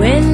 When.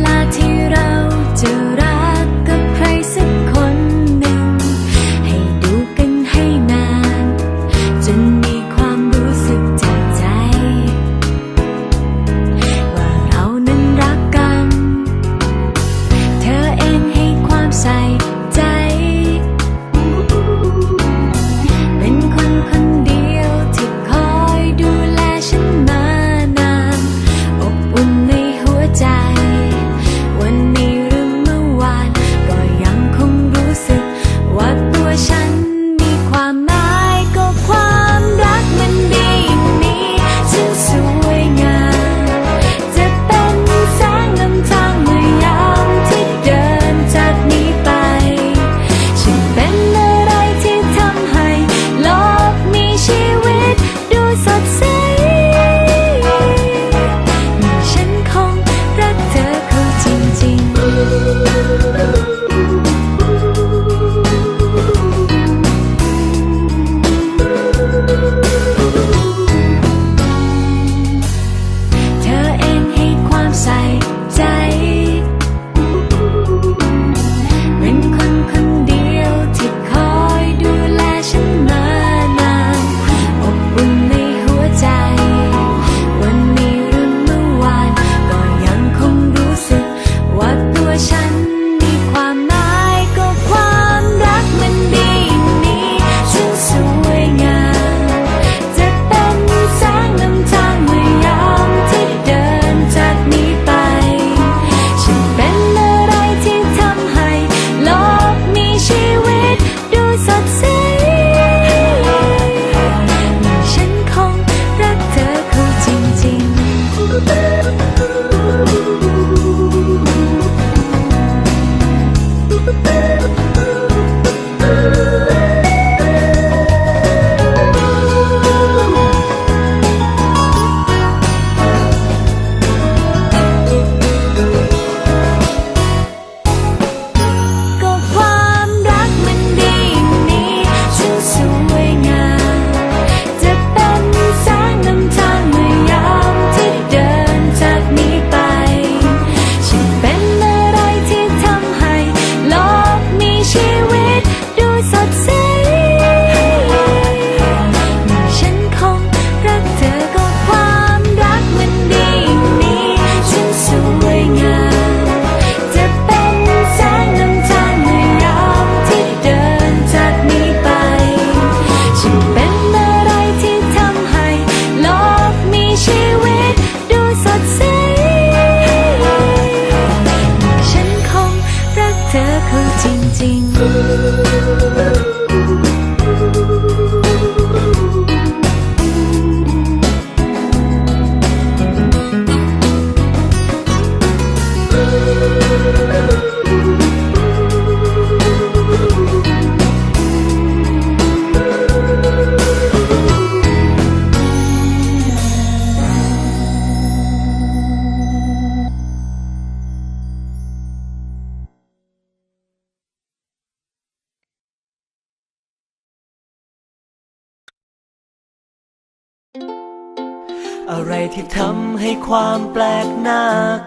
อะไรที่ทำให้ความแปลกหน้า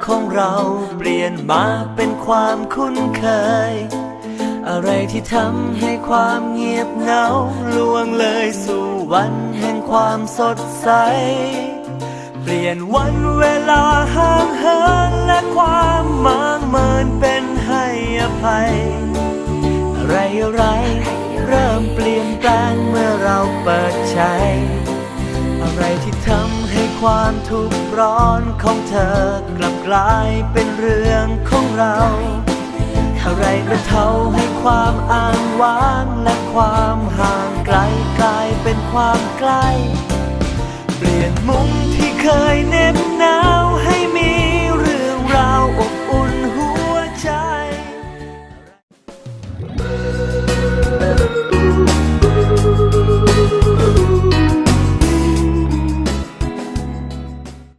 ของเรา เปลี่ยนมาเป็นความคุ้นเคย อะไรที่ทำให้ความเงียบเหงาล่วงเลยสู่วันแห่งความสดใส เปลี่ยนวันเวลาห่างเหินและความมางเมินเป็นให้อภัย อะไรอะไรเริ่มเปลี่ยนแปลงเมื่อเราเปิดใจ ความทุกข์ร้อนของเธอกลับกลายเป็นเรื่องของเราอะไรบรรเทาให้ความอ้างว้างและความห่างไกลกลายเป็นความใกล้ เปลี่ยนมุมที่เคยเน็บ